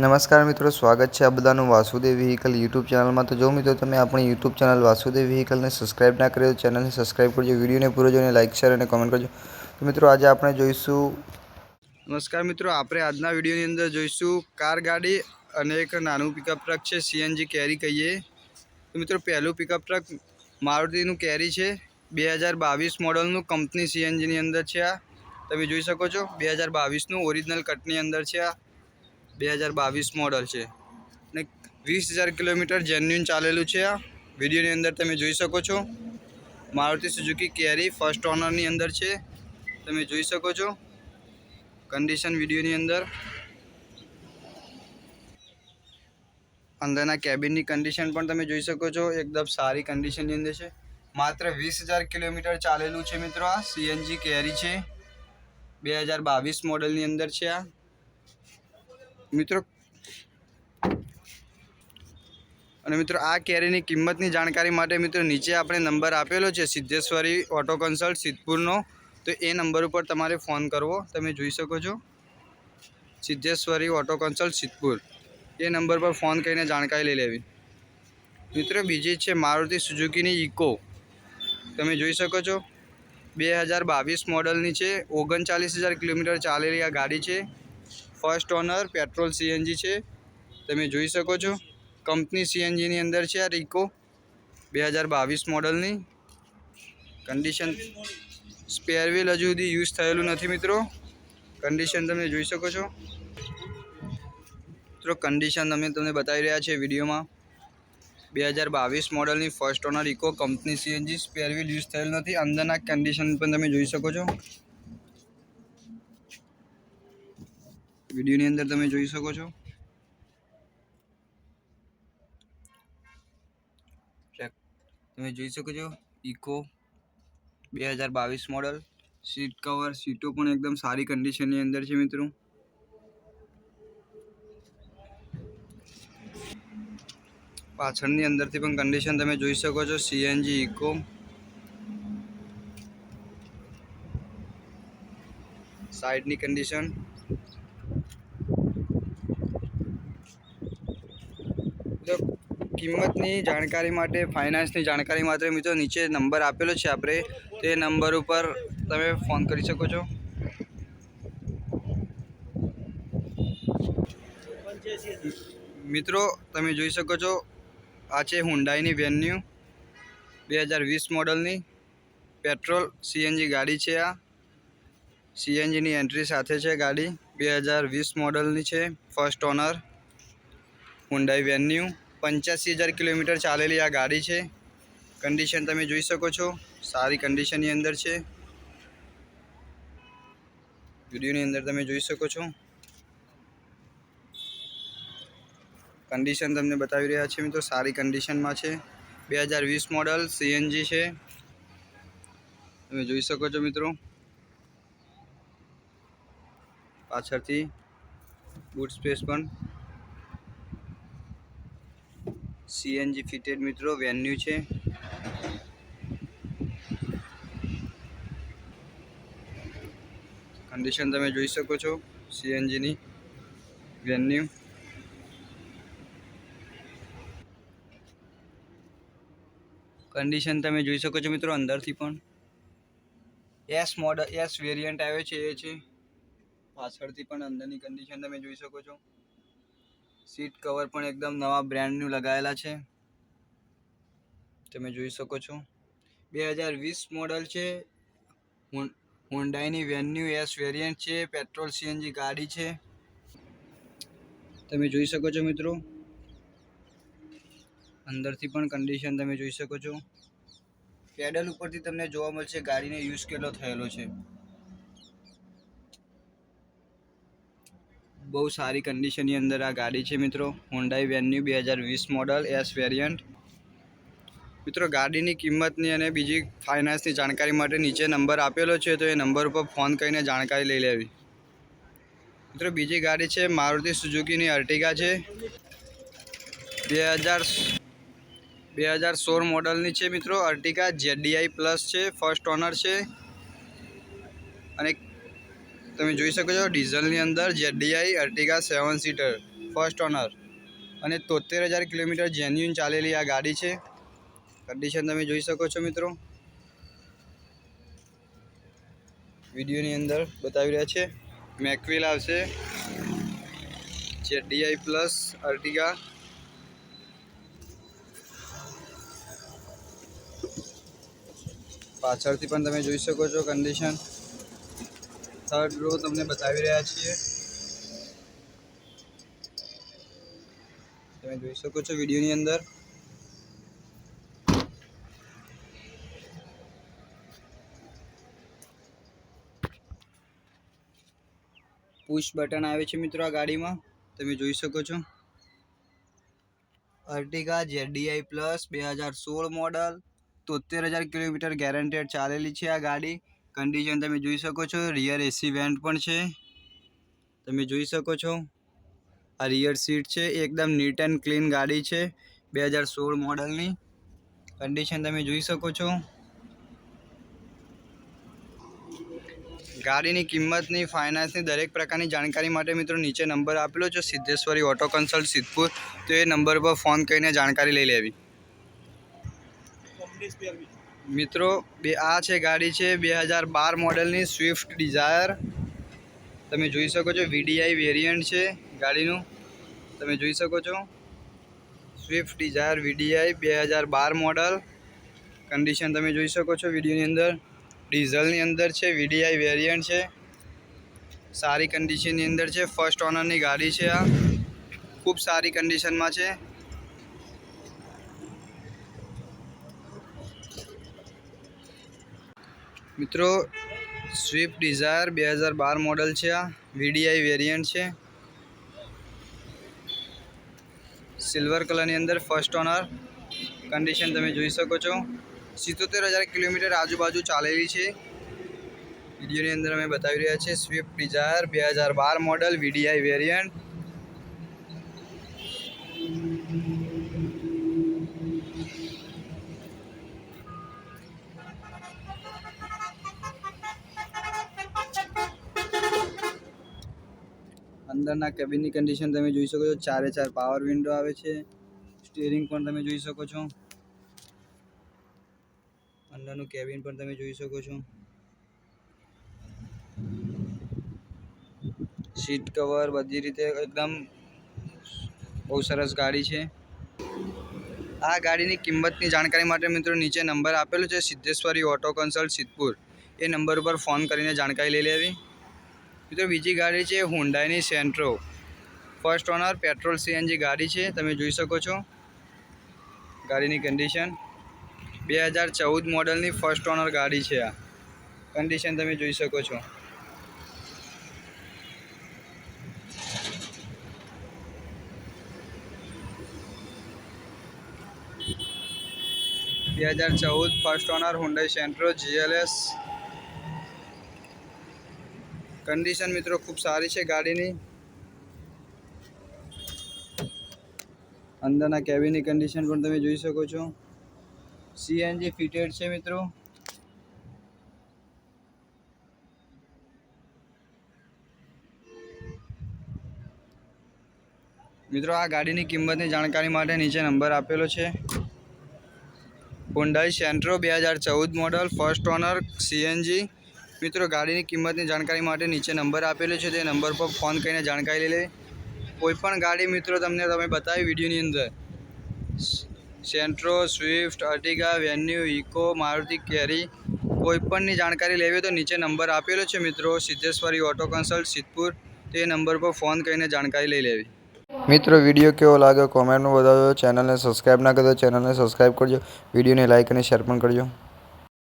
નમસ્કાર મિત્રો, સ્વાગત છે આ બધાનું વાસુદેવ વ્હીકલ યુટ્યુબ ચેનલમાં. તો જો મિત્રો તમે આપણી યુટ્યુબ ચેનલ વાસુદેવ વ્હીકલને સબસ્ક્રાઈબ ના કર્યો ચેનલને સબસ્ક્રાઈબ કરજો, વિડીયોને પૂરો જોઈને લાઇક શેર અને કોમેન્ટ કરજો. તો મિત્રો, આજે આપણે જોઈશું નમસ્કાર મિત્રો, આપણે આજના વિડીયોની અંદર જોઈશું કાર ગાડી અને એક નાનું પિકઅપ ટ્રક છે સીએનજી કેરી કહીએ. તો મિત્રો, પહેલું પિકઅપ ટ્રક મારુતિનું કેરી છે. બે હજાર બાવીસ મોડલનું કંપની સીએનજીની અંદર છે આ. તમે જોઈ શકો છો, બે હજાર બાવીસનું ઓરિજિનલ કટની અંદર છે આ. બે હજાર બાવીસ મોડલ છે. ને વીસ હજાર કિલોમીટર જેન્યુન ચાલેલું છે આ. વિડીયોની અંદર તમે જોઈ શકો છો. મારુતિ સુઝુકી કેરી ફર્સ્ટ ઓનરની અંદર છે. તમે જોઈ શકો છો. કન્ડિશન વિડીયોની અંદર. અંદરના કેબિનની કન્ડિશન પણ તમે જોઈ શકો છો. એકદમ સારી કન્ડિશનની અંદર છે. માત્ર વીસ હજાર કિલોમીટર ચાલેલું છે મિત્રો આ. સીએનજી કેરી છે. બે હજાર બાવીસ મોડલની અંદર છે આ. મિત્રો. અને મિત્રો, આ કેરીની કિંમતની જાણકારી માટે મિત્રો નીચે આપણે નંબર આપેલો છે, સિદ્ધેશ્વરી ઓટો કન્સલ્ટ, સિદ્ધપુરનો. તો એ નંબર ઉપર તમારે ફોન કરવો, તમે જોઈ શકો છો. Siddheshwari auto consult, Siddhpur. એ નંબર પર ફોન કરીને જાણકારી લઈ લેવી. મિત્રો, બીજી છે મારુતિ સુઝુકીની ઇકો. તમે જોઈ શકો છો. બે હજાર બાવીસ મોડલની છે, ઓગણચાલીસ હજાર કિલોમીટર ચાલેલી આ ગાડી છે. ફર્સ્ટ ઓનર પેટ્રોલ સીએનજી છે. તમે જોઈ શકો છો. કંપની સીએનજીની અંદર છે આ રિકો બે હજાર બાવીસ મોડલની. કન્ડિશન સ્પેરવેલ હજુ સુધી યુઝ થયેલું નથી મિત્રો. કન્ડિશન તમે જોઈ શકો છો. મિત્રો, કન્ડિશન અમે તમને બતાવી રહ્યા છે વિડીયોમાં. બે હજાર બાવીસ મોડલની first owner Eeco company CNG spare use થયેલ નથી. અંદરના કન્ડિશન પણ તમે જોઈ શકો છો. વિડીયોની અંદર તમે જોઈ શકો છો. તમે જોઈ શકો છો ઇકો બે હજાર બાવીસ મોડલ સીટ કવર સીટો પણ એકદમ સારી કન્ડિશનની અંદર છે મિત્રો. પાછળની અંદરથી પણ કન્ડિશન તમે જોઈ શકો છો સીએનજી ઇકો સાઈડની કન્ડિશન તો કિંમતની જાણકારી માટે ફાઇનાન્સની જાણકારી માટે મિત્રો નીચે નંબર આપેલો છે આપણે તે નંબર ઉપર તમે ફોન કરી શકો છો. મિત્રો, તમે જોઈ શકો છો, આ છે હુન્ડાઈની વેન્યુ બે હજાર વીસ મોડલની પેટ્રોલ સીએનજી ગાડી છે આ. સીએનજીની એન્ટ્રી સાથે છે ગાડી. બે હજાર વીસ મોડલની છે ફર્સ્ટ ઓનર હુન્ડાઈ વેન્યુ પંચ્યાસી હજાર કિલોમીટર ચાલેલી આ ગાડી છે. કન્ડિશન તમે જોઈ શકો છો. સારી કન્ડિશનની અંદર છે. વિડીયોની અંદર તમે જોઈ શકો છો. કન્ડિશન તમને બતાવી રહ્યા છે મિત્રો. સારી કન્ડિશનમાં છે. બે હજાર વીસ મોડલ સીએનજી છે. તમે જોઈ શકો છો મિત્રો. પાછળથી બૂટ સ્પેસ પણ સીએનજી ફિટેડ મિત્રો વેન્યુ છે. કન્ડિશન તમે જોઈ શકો છો, સીએનજીની વેન્યુ કન્ડિશન તમે જોઈ શકો છો મિત્રો અંદરથી પણ. એસ મોડલ એસ વેરિયન્ટ આવે છે, એ છે. પાછળથી પણ અંદરની કન્ડિશન તમે જોઈ શકો છો. સીટ કવર પણ એકદમ નવા બ્રાન્ડનું લગાવેલા છે. તમે જોઈ શકો છો. બે હજાર વીસ મોડલ છે. હુન્ડાઈની વેન્યુ એસ વેરિયન્ટ છે. પેટ્રોલ સીએનજી ગાડી છે. તમે જોઈ શકો છો મિત્રો. અંદરથી પણ કન્ડિશન તમે જોઈ શકો છો. પેડલ ઉપરથી તમને જોવા મળશે ગાડીને યુઝ કેટલો થયેલો છે. બહુ સારી કન્ડિશનની અંદર આ ગાડી છે મિત્રો. હોન્ડાઈ વેન્યુ બે હજાર વીસ મોડલ એસ વેરિયન્ટ મિત્રો, ગાડીની કિંમતની અને બીજી ફાઇનાન્સની જાણકારી માટે નીચે નંબર આપેલો છે, તો એ નંબર ઉપર ફોન કરીને જાણકારી લઈ લેવી. મિત્રો, બીજી ગાડી છે મારુતિ સુઝુકીની અર્ટિગા છે. બે હજાર બે હજાર સોળ મોડલની છે મિત્રો. અર્ટિગા જેડીઆઈ પ્લસ છે ફર્સ્ટ ઓનર છે. અને તમે જોઈ શકો છો ડીઝલની અંદર ZDI Ertiga seven seater first owner અને તોતેર હજાર કિલોમીટર જેન્યુન ચાલેલી આ ગાડી છે. કન્ડિશન તમે જોઈ શકો છો મિત્રો. વિડીયોની અંદર બતાવી રહ્યા છે. મેકવેલ આવશે. ZDI plus Ertiga. પાછળથી પણ તમે જોઈ શકો છો કન્ડિશન થર્ડ રો તમને બતાવી રહ્યા છીએ. તમે જોઈ શકો છો વિડીયોની અંદર. પુશ બટન આવે છે મિત્રો આ ગાડીમાં. તમે જોઈ શકો છો. અર્ટિગા જેડીઆઈ પ્લસ બે હજાર સોળ મોડલ તોતેર હજાર કિલોમીટર ગેરંટેડ ચાલેલી છે આ ગાડી. કન્ડિશન તમે જોઈ શકો છો. રિયર એસી વેન્ટ પણ છે. તમે જોઈ શકો છો. આ રિયર સીટ છે. એકદમ નીટ એન્ડ ક્લીન ગાડી છે. બે હજાર સોળ મોડલની કન્ડિશન તમે જોઈ શકો છો. ગાડીની કિંમતની ફાઇનાન્સની દરેક પ્રકારની જાણકારી માટે મિત્રો નીચે નંબર આપેલો છે. Siddheshwari auto consult Siddhpur. તો એ નંબર પર ફોન કરીને જાણકારી લઈ લેવી. મિત્રો, બે આ છે ગાડી છે, બે હજાર બાર મોડલની સ્વિફ્ટ ડિઝાયર તમે જોઈ શકો છો વીડીઆઈ વેરિયન્ટ છે ગાડીનું. તમે જોઈ શકો છો. સ્વિફ્ટ ડિઝાયર વીડીઆઈ બે હજાર બાર મોડલ. કન્ડિશન તમે જોઈ શકો છો વિડીયોની અંદર. ડીઝલની અંદર છે વીડીઆઈ વેરિયન્ટ છે. સારી કન્ડિશનની અંદર છે. ફર્સ્ટ ઓનરની ગાડી છે આ. ખૂબ સારી કન્ડિશનમાં છે. મિત્રો સ્વિફ્ટ ડિઝાયર બે હજાર બાર મોડલ છે આ. વીડીઆઈ વેરિયન્ટ છે. સિલ્વર કલરની અંદર ફર્સ્ટ ઓનર કન્ડિશન તમે જોઈ શકો છો. સિત્તોતેર હજાર કિલોમીટર આજુબાજુ ચાલેલી છે. વિડીયોની અંદર અમે બતાવી રહ્યા છીએ. સ્વિફ્ટ ડિઝાયર બે હજાર બાર મોડલ વીડીઆઈ વેરિયન્ટ અંદરના કેબિનની કન્ડિશન તમે જોઈ શકો છો. ચારે ચાર પાવર વિન્ડો આવે છે. સ્ટીરિંગ પણ તમે જોઈ શકો છો. અંદરનું કેબિન પણ તમે જોઈ શકો છો. સીટ કવર બધી રીતે એકદમ બહુ સરસ ગાડી છે. આ ગાડીની કિંમતની જાણકારી માટે મિત્રો નીચે નંબર આપેલો છે. Siddheshwari auto consult Siddhpur. એ નંબર ઉપર ફોન કરીને જાણકારી લઈ લેવી. મિત્રો બીજી ગાડી છે હુન્ડાઈની Santro first owner petrol CNG ગાડી છે, તમે જોઈ શકો છો. ગાડીની કન્ડિશન બે હજાર ચૌદ મોડલની ફર્સ્ટ ઓનર ગાડી છે આ. કન્ડિશન તમે જોઈ શકો છો. બે હજાર ચૌદ first owner Hyundai Santro GLS condition મિત્રો ખૂબ સારી છે ગાડીની. અંદરના કેબિનની કન્ડિશન પણ તમે જોઈ શકો છો. સીએનજી ફિટેડ છે મિત્રો. મિત્રો, આ ગાડીની કિંમતની જાણકારી માટે નીચે નંબર આપેલો છે. હોન્ડાઈ સેન્ટ્રો બે હજાર ચૌદ મોડલ ફર્સ્ટ ઓનર સીએનજી મિત્રો, ગાડીની કિંમતની જાણકારી માટે નીચે નંબર આપેલો છે. તે નંબર પર ફોન કરીને જાણકારી લઈ લે કોઈપણ ગાડી, મિત્રો, તમને તમે બતાવી વિડીયોની અંદર. Santro, Swift, Ertiga, Venue, Eeco, Maruti, Carry કોઈપણની જાણકારી લેવી તો નીચે નંબર આપેલો છે, મિત્રો. Siddheshwari auto consult, Siddhpur. તે નંબર પર ફોન કરીને જાણકારી લઈ લેવી. મિત્રો, વીડિયો કેવો લાગ્યો? કોમેન્ટમાં બતાવજો. ચેનલને સબસ્ક્રાઈબ ના કરજો ચેનલને સબસ્ક્રાઈબ કરજો. વિડીયોને લાઇક અને શેર પણ કરજો.